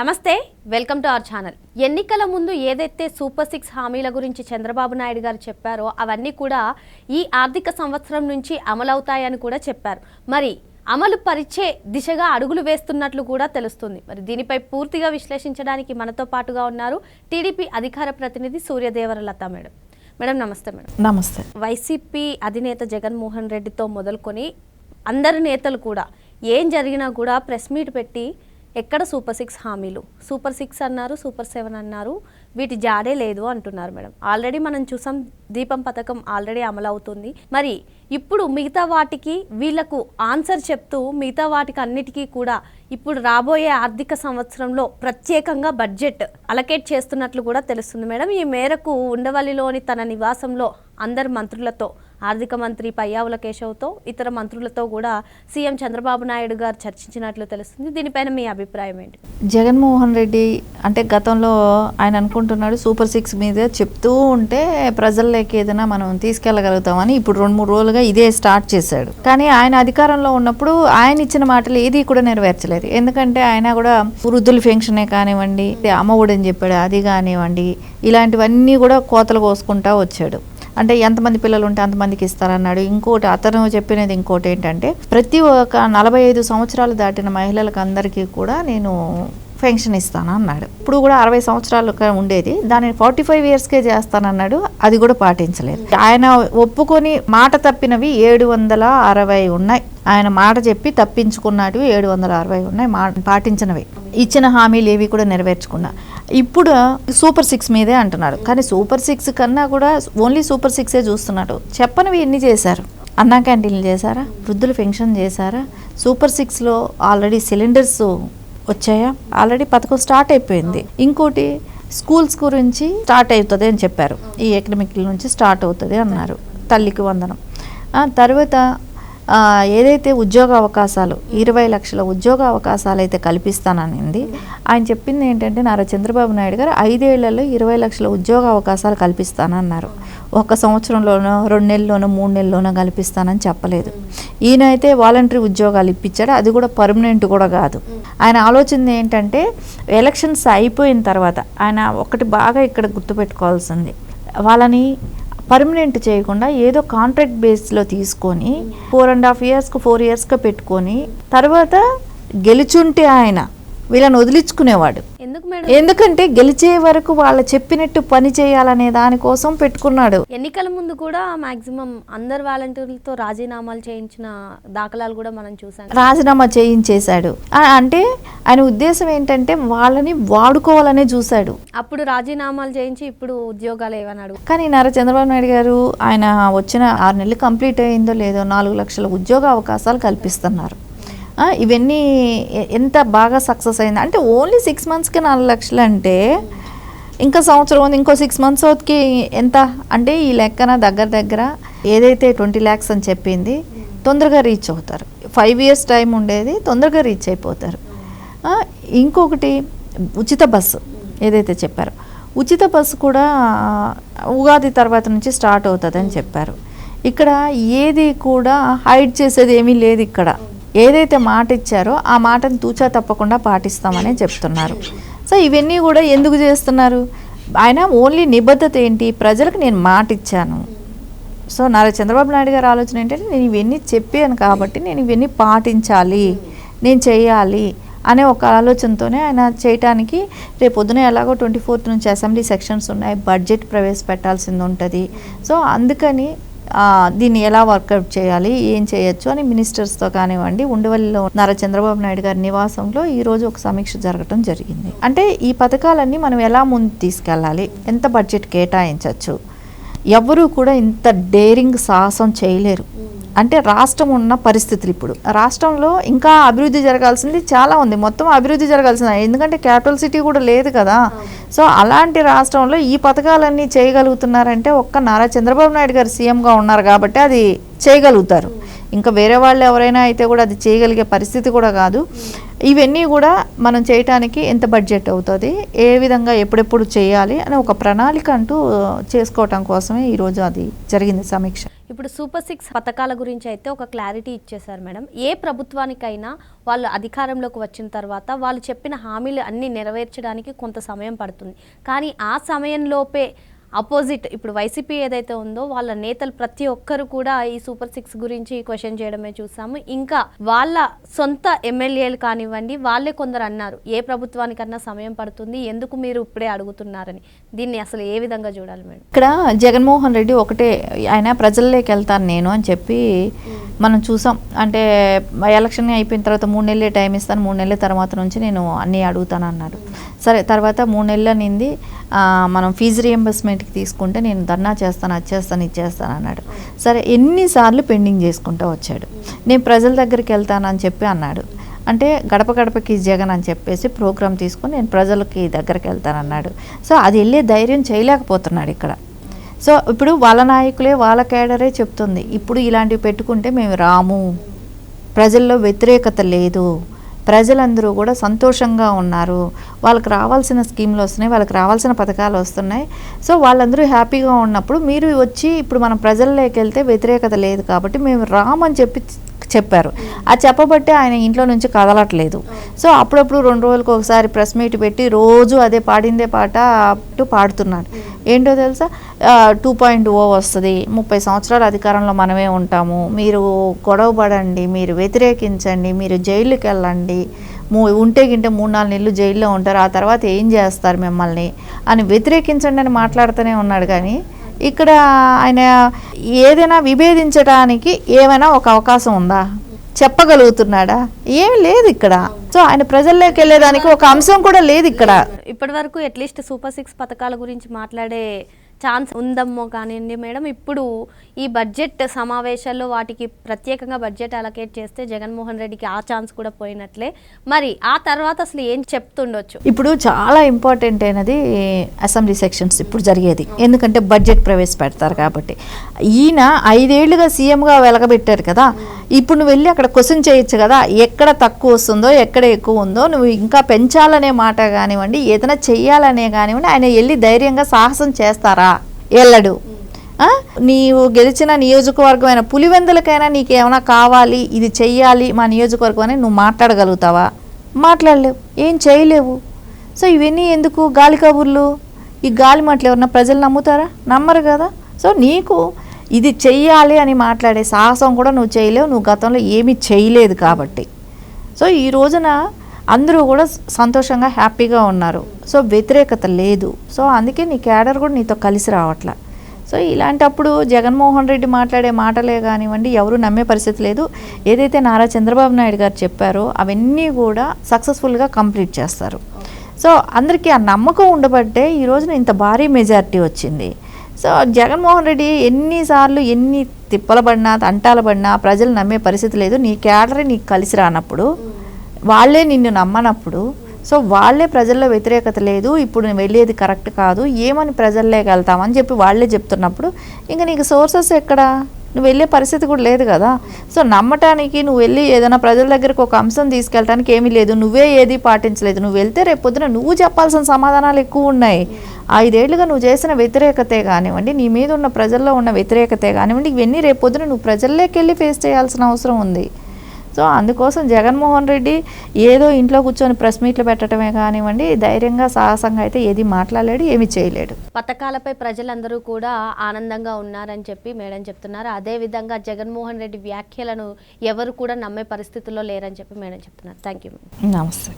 నమస్తే welcome to our channel. ఎన్నికల ముందు ఏదైతే సూపర్ సిక్స్ హామీల గురించి చంద్రబాబు నాయుడు గారు చెప్పారో అవన్నీ కూడా ఈ ఆర్థిక సంవత్సరం నుంచి అమలవుతాయని కూడా చెప్పారు. మరి అమలు పరిచే దిశగా అడుగులు వేస్తున్నట్లు కూడా తెలుస్తుంది. మరి దీనిపై పూర్తిగా విశ్లేషించడానికి మనతో పాటుగా ఉన్నారు టీడీపీ అధికార ప్రతినిధి సూర్యదేవర లత మేడం. మేడం నమస్తే మేడం. నమస్తే. వైసీపీ అధినేత జగన్మోహన్ రెడ్డితో మొదలుకొని అందరి నేతలు కూడా ఏం జరిగినా కూడా ప్రెస్ మీట్ పెట్టి ఎక్కడ సూపర్ సిక్స్ హామీలు? సూపర్ సిక్స్ అన్నారు సూపర్ సెవెన్ అన్నారు వీటి జాడే లేదు అంటున్నారు మేడం. ఆల్రెడీ మనం చూసాం దీపం పథకం ఆల్రెడీ అమలు అవుతుంది. మరి ఇప్పుడు మిగతా వాటికి వీళ్ళకు ఆన్సర్ చెప్తూ మిగతా వాటికి అన్నిటికీ కూడా ఇప్పుడు రాబోయే ఆర్థిక సంవత్సరంలో ప్రత్యేకంగా బడ్జెట్ అలకేట్ చేస్తున్నట్లు కూడా తెలుస్తుంది మేడం. ఈ మేరకు ఉండవల్లిలోని తన నివాసంలో అందరు మంత్రులతో ఆర్థిక మంత్రి పయ్యావుల కేశవ్తో ఇతర మంత్రులతో కూడా సీఎం చంద్రబాబు నాయుడు గారు చర్చించినట్లు తెలుస్తుంది. దీనిపైన మీ అభిప్రాయం ఏంటి? జగన్మోహన్ రెడ్డి అంటే గతంలో ఆయన అనుకుంటున్నాడు సూపర్ సిక్స్ మీద చెప్తూ ఉంటే ప్రజల్లోకి ఏదైనా మనం తీసుకెళ్ళగలుగుతామని ఇప్పుడు రెండు మూడు రోజులుగా ఇదే స్టార్ట్ చేశాడు. కానీ ఆయన అధికారంలో ఉన్నప్పుడు ఆయన ఇచ్చిన మాటలు ఏది కూడా నెరవేర్చలేదు. ఎందుకంటే ఆయన కూడా వృద్ధుల పెన్షనే కానివ్వండి అమ్మ అని చెప్పాడు అది కానివ్వండి ఇలాంటివన్నీ కూడా కోతలు కోసుకుంటా వచ్చాడు. అంటే ఎంతమంది పిల్లలు ఉంటే అంతమందికి ఇస్తారన్నాడు. ఇంకోటి అతను చెప్పినది ఇంకోటి ఏంటంటే ప్రతి ఒక్క నలభై ఐదు సంవత్సరాలు దాటిన మహిళలకు అందరికీ కూడా నేను పెన్షన్ ఇస్తాను అన్నాడు. ఇప్పుడు కూడా అరవై సంవత్సరాలు ఉండేది. దానిని ఫార్టీ ఫైవ్ ఇయర్స్కే చేస్తానన్నాడు. అది కూడా పాటించలేదు. ఆయన ఒప్పుకొని మాట తప్పినవి ఏడు వందల అరవై ఉన్నాయి. ఆయన మాట చెప్పి తప్పించుకున్నటివి ఏడు వందల అరవై ఉన్నాయి. మా పాటించినవి. ఇచ్చిన హామీలు ఏవి కూడా నెరవేర్చుకున్నా ఇప్పుడు సూపర్ సిక్స్ మీదే అంటున్నాడు కానీ సూపర్ సిక్స్ కన్నా కూడా ఓన్లీ సూపర్ సిక్సే చూస్తున్నాడు. చెప్పనివి ఎన్ని చేశారు? అన్నా క్యాంటీన్లు చేశారా? వృద్ధులు పెన్షన్ చేశారా? సూపర్ సిక్స్లో ఆల్రెడీ సిలిండర్స్ వచ్చాయా? ఆల్రెడీ పథకం స్టార్ట్ అయిపోయింది. ఇంకోటి స్కూల్స్ గురించి స్టార్ట్ అవుతుంది అని చెప్పారు. ఈ ఎకనమిక్ నుంచి స్టార్ట్ అవుతుంది అన్నారు. తల్లికి వందనం. తర్వాత ఏదైతే ఉద్యోగ అవకాశాలు ఇరవై లక్షల ఉద్యోగ అవకాశాలు అయితే కల్పిస్తాననింది ఆయన చెప్పింది ఏంటంటే నారా చంద్రబాబు నాయుడు గారు ఐదేళ్ళలో ఇరవై లక్షల ఉద్యోగ అవకాశాలు కల్పిస్తానన్నారు. ఒక సంవత్సరంలోనో రెండు నెలల్లోనో మూడు నెలల్లోనో కల్పిస్తానని చెప్పలేదు. ఈయన అయితే వాలంటరీ ఉద్యోగాలు ఇప్పించాడు అది కూడా పర్మనెంట్ కూడా కాదు. ఆయన ఆలోచన ఏంటంటే ఎలక్షన్స్ అయిపోయిన తర్వాత ఆయన ఒకటి బాగా ఇక్కడ గుర్తుపెట్టుకోవాల్సింది. వాళ్ళని పర్మనెంట్ చేయకుండా ఏదో కాంట్రాక్ట్ బేస్లో తీసుకొని ఫోర్ అండ్ హాఫ్ ఇయర్స్కి ఫోర్ ఇయర్స్కి పెట్టుకొని తర్వాత గెలుచుంటే ఆయన వీళ్ళని వదిలించుకునేవాడు. ఎందుకంటే గెలిచే వరకు వాళ్ళు చెప్పినట్టు పని చేయాలనే దానికోసం పెట్టుకున్నాడు. ఎన్నికల ముందు కూడా మాక్సిమం అందరు వాలంటీర్లతో రాజీనామాలు చేయించిన దాఖలాలు కూడా మనం చూసాం రాజీనామా చేయించేశాడు. అంటే ఆయన ఉద్దేశం ఏంటంటే వాళ్ళని వాడుకోవాలనే చూశాడు. అప్పుడు రాజీనామాలు చేయించి ఇప్పుడు ఉద్యోగాలు ఏమని అడుగు కానీ నారా చంద్రబాబు నాయుడు గారు ఆయన వచ్చిన ఆరు నెలలు కంప్లీట్ అయిందో లేదో నాలుగు లక్షల ఉద్యోగ అవకాశాలు కల్పిస్తున్నారు. ఇవన్నీ ఎంత బాగా సక్సెస్ అయింది? అంటే ఓన్లీ సిక్స్ మంత్స్కి నాలుగు లక్షలు అంటే ఇంకా సంవత్సరం ఉంది ఇంకో సిక్స్ మంత్స్ అవుతుకి ఎంత? అంటే ఈ లెక్కన దగ్గర దగ్గర ఏదైతే ట్వంటీ ల్యాక్స్ అని చెప్పింది తొందరగా రీచ్ అవుతారు. ఫైవ్ ఇయర్స్ టైం ఉండేది తొందరగా రీచ్ అయిపోతారు. ఇంకొకటి ఉచిత బస్సు ఏదైతే చెప్పారో ఉచిత బస్సు కూడా ఉగాది తర్వాత నుంచి స్టార్ట్ అవుతుందని చెప్పారు. ఇక్కడ ఏది కూడా హైడ్ చేసేది ఏమీ లేదు ఇక్కడ. ఏదైతే మాట ఇచ్చారో ఆ మాటను తూచా తప్పకుండా పాటిస్తామని చెప్తున్నారు. సో ఇవన్నీ కూడా ఎందుకు చేస్తున్నారు? ఆయన ఓన్లీ నిబద్ధత ఏంటి? ప్రజలకు నేను మాట ఇచ్చాను. సో నారా చంద్రబాబు నాయుడు గారి ఆలోచన ఏంటంటే నేను ఇవన్నీ చెప్పాను కాబట్టి నేను ఇవన్నీ పాటించాలి నేను చేయాలి అనే ఒక ఆలోచనతోనే ఆయన చేయటానికి రేపు పొద్దున ఎలాగో ట్వంటీ ఫోర్త్ నుంచి అసెంబ్లీ సెక్షన్స్ ఉన్నాయి బడ్జెట్ ప్రవేశపెట్టాల్సింది ఉంటుంది. సో అందుకని దీన్ని ఎలా వర్కౌట్ చేయాలి ఏం చేయొచ్చు అని మినిస్టర్స్తో కానివ్వండి ఉండవల్లిలో నారా చంద్రబాబు నాయుడు గారి నివాసంలో ఈరోజు ఒక సమీక్ష జరగటం జరిగింది. అంటే ఈ పథకాలన్నీ మనం ఎలా ముందు తీసుకెళ్ళాలి ఎంత బడ్జెట్ కేటాయించవచ్చు ఎవరూ కూడా ఇంత డేరింగ్ సాహసం చేయలేరు. అంటే రాష్ట్రం ఉన్న పరిస్థితులు ఇప్పుడు. రాష్ట్రంలో ఇంకా అభివృద్ధి జరగాల్సింది చాలా ఉంది. మొత్తం అభివృద్ధి జరగాల్సింది. ఎందుకంటే క్యాపిటల్ సిటీ కూడా లేదు కదా. సో అలాంటి రాష్ట్రంలో ఈ పథకాలన్నీ చేయగలుగుతున్నారంటే ఒక్క నారా చంద్రబాబు నాయుడు గారు సీఎంగా ఉన్నారు కాబట్టి అది చేయగలుగుతారు. ఇంకా వేరే వాళ్ళు ఎవరైనా అయితే కూడా అది చేయగలిగే పరిస్థితి కూడా కాదు. ఇవన్నీ కూడా మనం చేయటానికి ఎంత బడ్జెట్ అవుతుంది. ఏ విధంగా ఎప్పుడెప్పుడు చేయాలి అని ఒక ప్రణాళిక అంటూ చేసుకోవటం కోసమే ఈరోజు అది జరిగింది సమీక్ష. ఇప్పుడు సూపర్ సిక్స్ పథకాల గురించి అయితే ఒక క్లారిటీ ఇచ్చేశారు మేడం. ఏ ప్రభుత్వానికైనా వాళ్ళు అధికారంలోకి వచ్చిన తర్వాత వాళ్ళు చెప్పిన హామీలు అన్నీ నెరవేర్చడానికి కొంత సమయం పడుతుంది. కానీ ఆ సమయంలోపే అపోజిట్ ఇప్పుడు వైసీపీ ఏదైతే ఉందో వాళ్ళ నేతలు ప్రతి ఒక్కరు కూడా ఈ సూపర్ సిక్స్ గురించి క్వశ్చన్ చేయడమే చూసాము. ఇంకా వాళ్ళ సొంత ఎమ్మెల్యేలు కానివ్వండి వాళ్ళే కొందరు అన్నారు ఏ ప్రభుత్వానికన్నా సమయం పడుతుంది ఎందుకు మీరు ఇప్పుడే అడుగుతున్నారని. దీన్ని అసలు ఏ విధంగా చూడాలి మేడం? ఇక్కడ జగన్మోహన్ రెడ్డి ఒకటే ఆయన ప్రజల్లోకి వెళ్తాను నేను అని చెప్పి మనం చూసాం. అంటే ఎలక్షన్ అయిపోయిన తర్వాత మూడు నెలలే టైం ఇస్తాను. మూడు నెలల తర్వాత నుంచి నేను అన్నీ అడుగుతాను అన్నాడు. సరే తర్వాత మూడు నెలల నింది మనం ఫీజు రియంబర్స్మెంట్కి తీసుకుంటే నేను ధర్నా చేస్తాను అది చేస్తాను ఇది చేస్తాను అన్నాడు. సరే ఎన్నిసార్లు పెండింగ్ చేసుకుంటూ వచ్చాడు. నేను ప్రజల దగ్గరికి వెళ్తానని చెప్పి అన్నాడు. అంటే గడప గడపకి జగన్ అని చెప్పేసి ప్రోగ్రామ్ తీసుకొని నేను ప్రజలకి దగ్గరికి వెళ్తానన్నాడు సో అది వెళ్ళే ధైర్యం చేయలేకపోతున్నాడు ఇక్కడ. సో ఇప్పుడు వాళ్ళ నాయకులే వాళ్ళ కేడరే చెప్తుంది. ఇప్పుడు ఇలాంటివి పెట్టుకుంటే మేము రాము. ప్రజల్లో వ్యతిరేకత లేదు. ప్రజలందరూ కూడా సంతోషంగా ఉన్నారు. వాళ్ళకి రావాల్సిన స్కీమ్లు వస్తున్నాయి వాళ్ళకి రావాల్సిన పథకాలు వస్తున్నాయి. సో వాళ్ళందరూ హ్యాపీగా ఉన్నప్పుడు మీరు వచ్చి ఇప్పుడు మనం ప్రజల్లోకి వెళ్తే వ్యతిరేకత లేదు కాబట్టి మేము రామని చెప్పి చెప్పారు. అది చెప్పబట్టే ఆయన ఇంట్లో నుంచి కదలట్లేదు. సో అప్పుడప్పుడు రెండు రోజులకు ఒకసారి ప్రెస్ మీట్ పెట్టి రోజు అదే పాడిందే పాట అటు పాడుతున్నాడు ఏంటో తెలుసా? టూ పాయింట్ ఓ వస్తుంది. ముప్పై సంవత్సరాల అధికారంలో మనమే ఉంటాము. మీరు గొడవ పడండి మీరు వ్యతిరేకించండి మీరు జైలుకి వెళ్ళండి. మూ ఉంటే గింటే మూడు నాలుగు నెలలు జైల్లో ఉంటారు. ఆ తర్వాత ఏం చేస్తారు మిమ్మల్ని? అని వ్యతిరేకించండి అని మాట్లాడుతూనే ఉన్నాడు కానీ ఇక్కడ ఆయన ఏదైనా విభేదించడానికి ఏమైనా ఒక అవకాశం ఉందా? చెప్పగలుగుతున్నాడా? ఏమి లేదు ఇక్కడ. సో ఆయన ప్రజల్లోకి వెళ్ళేదానికి ఒక అంశం కూడా లేదు ఇక్కడ. ఇప్పటి వరకు అట్లీస్ట్ సూపర్ సిక్స్ పథకాల గురించి మాట్లాడే ఛాన్స్ ఉందమ్మో కానివ్వండి మేడం. ఇప్పుడు ఈ బడ్జెట్ సమావేశాల్లో వాటికి ప్రత్యేకంగా బడ్జెట్ అలకేట్ చేస్తే జగన్మోహన్ రెడ్డికి ఆ ఛాన్స్ కూడా పోయినట్లే. మరి ఆ తర్వాత అసలు ఏం చెప్తుండొచ్చు? ఇప్పుడు చాలా ఇంపార్టెంట్ అయినది అసెంబ్లీ సెక్షన్స్ ఇప్పుడు జరిగేది. ఎందుకంటే బడ్జెట్ ప్రవేశపెడతారు కాబట్టి. ఈయన ఐదేళ్ళుగా సీఎంగా వెలగబెట్టారు కదా. ఇప్పుడు నువ్వు వెళ్ళి అక్కడ క్వశ్చన్ చేయొచ్చు కదా. ఎక్కడ తక్కువ వస్తుందో ఎక్కడ ఎక్కువ ఉందో నువ్వు ఇంకా పెంచాలనే మాట కానివ్వండి ఏదైనా చెయ్యాలనే కానివ్వండి ఆయన వెళ్ళి ధైర్యంగా సాహసం చేస్తారా? వెళ్ళడు నీవు గెలిచిన నియోజకవర్గమైన పులివెందులకైనా నీకేమైనా కావాలి ఇది చెయ్యాలి మా నియోజకవర్గం అని నువ్వు మాట్లాడగలుగుతావా? మాట్లాడలేవు. ఏం చేయలేవు. సో ఇవన్నీ ఎందుకు గాలి కబుర్లు? ఈ గాలి మాటలు ఎవరన్నా ప్రజలు నమ్ముతారా? నమ్మరు కదా. సో నీకు ఇది చెయ్యాలి అని మాట్లాడే సాహసం కూడా నువ్వు చేయలేవు. నువ్వు గతంలో ఏమీ చేయలేదు కాబట్టి. సో ఈ రోజున అందరూ కూడా సంతోషంగా హ్యాపీగా ఉన్నారు. సో వ్యతిరేకత లేదు. సో అందుకే నీ క్యాడర్ కూడా నీతో కలిసి రావట్లా. సో ఇలాంటప్పుడు జగన్మోహన్ రెడ్డి మాట్లాడే మాటలే కానివ్వండి ఎవరు నమ్మే పరిస్థితి లేదు. ఏదైతే నారా చంద్రబాబు నాయుడు గారు చెప్పారో అవన్నీ కూడా సక్సెస్ఫుల్గా కంప్లీట్ చేస్తారు. సో అందరికీ ఆ నమ్మకం ఉండబట్టే ఈ రోజున ఇంత భారీ మెజారిటీ వచ్చింది. సో జగన్మోహన్ రెడ్డి ఎన్నిసార్లు ఎన్ని తిప్పలబడినా తంటాలబడినా పడినా ప్రజలు నమ్మే పరిస్థితి లేదు. నీ క్యాడరే నీకు కలిసి రానప్పుడు వాళ్ళే నిన్ను నమ్మనప్పుడు సో వాళ్ళే ప్రజల్లో వ్యతిరేకత లేదు ఇప్పుడు నువ్వు వెళ్ళేది కరెక్ట్ కాదు ఏమని ప్రజల్లోకి వెళ్తామని చెప్పి వాళ్ళే చెప్తున్నప్పుడు ఇంకా నీకు సోర్సెస్ ఎక్కడ? నువ్వు వెళ్ళే పరిస్థితి కూడా లేదు కదా. సో నమ్మటానికి నువ్వు వెళ్ళి ఏదైనా ప్రజల దగ్గరకు ఒక అంశం తీసుకెళ్ళటానికి ఏమీ లేదు నువ్వే ఏది పాటించలేదు. నువ్వు వెళ్తే రేపు పొద్దున నువ్వు చెప్పాల్సిన సమాధానాలు ఎక్కువ ఉన్నాయి. ఐదేళ్ళుగా నువ్వు చేసిన వ్యతిరేకతే కానివ్వండి నీ మీద ఉన్న ప్రజల్లో ఉన్న వ్యతిరేకతే కానివ్వండి ఇవన్నీ రేపు పొద్దున నువ్వు ప్రజల్లోకి వెళ్ళి ఫేస్ చేయాల్సిన అవసరం ఉంది. సో అందుకోసం జగన్మోహన్ రెడ్డి ఏదో ఇంట్లో కూర్చొని ప్రెస్ మీట్లు పెట్టడమే కానివ్వండి ధైర్యంగా సాహసంగా అయితే ఏది మాట్లాడలేడు ఏమీ చేయలేడు. పథకాలపై ప్రజలందరూ కూడా ఆనందంగా ఉన్నారని చెప్పి మేడం చెప్తున్నారు. అదే విధంగా జగన్మోహన్ రెడ్డి వ్యాఖ్యలను ఎవరు కూడా నమ్మే పరిస్థితుల్లో లేరని చెప్పి మేడం చెప్తున్నారు. థ్యాంక్ యూ నమస్తే.